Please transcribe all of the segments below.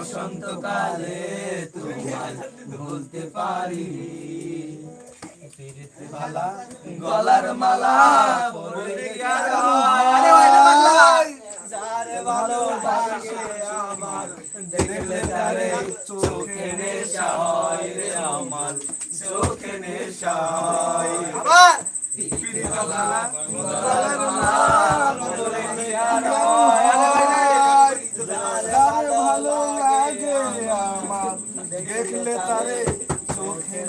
বসন্তকালে তোমায় বলতে পারিনি মালা গলার মালা পরে ভালোবাসে আমার দেখলে তারে চোখে নেশা হয় রে আমার চোখে নেশা হয়। গলার মালা দেখলে তারে চোখে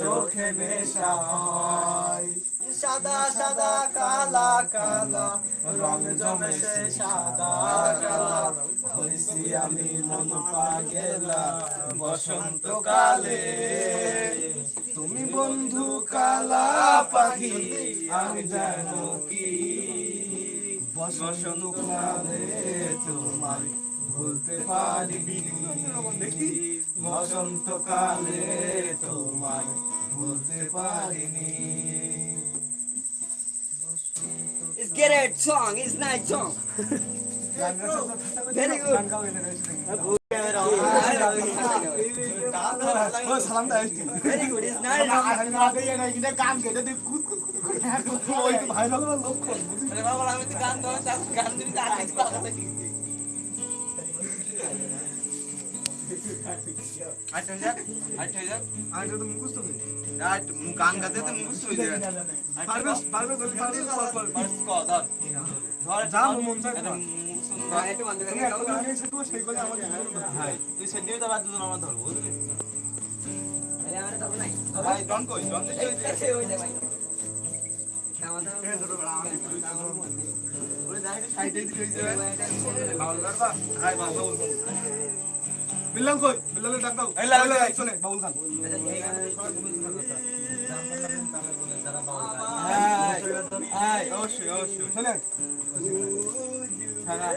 চোখে নেশা হয় সাদা সাদা, কালা কালা, রং জমেছে সাদা, কালা। হইছি আমি মন পাগেলা বসন্তকালে তুমি বন্ধু কালা পাখি, আমি জানো কি? বসন্তকালে তোমায় ভুলতে পারিনি বসন্তকালে তোমায় ভুলতে পারিনি It's get it song, it's nice song. Very good. Very good, it's nice. আমি তো গান গাওয়া গান যদি আর কিছু পাগল নাকি আচ্ছা যা আচ্ছা যা গান গাতে তুই সেদিও তো বাদ দুজন আমার ধরবো বুঝলি? আরে ডন কই? বিল্লাল ডাক দাও। এই লাল। শুনে বাউল খান অবশ্যই অবশ্যই। শুনে হ্যাঁ।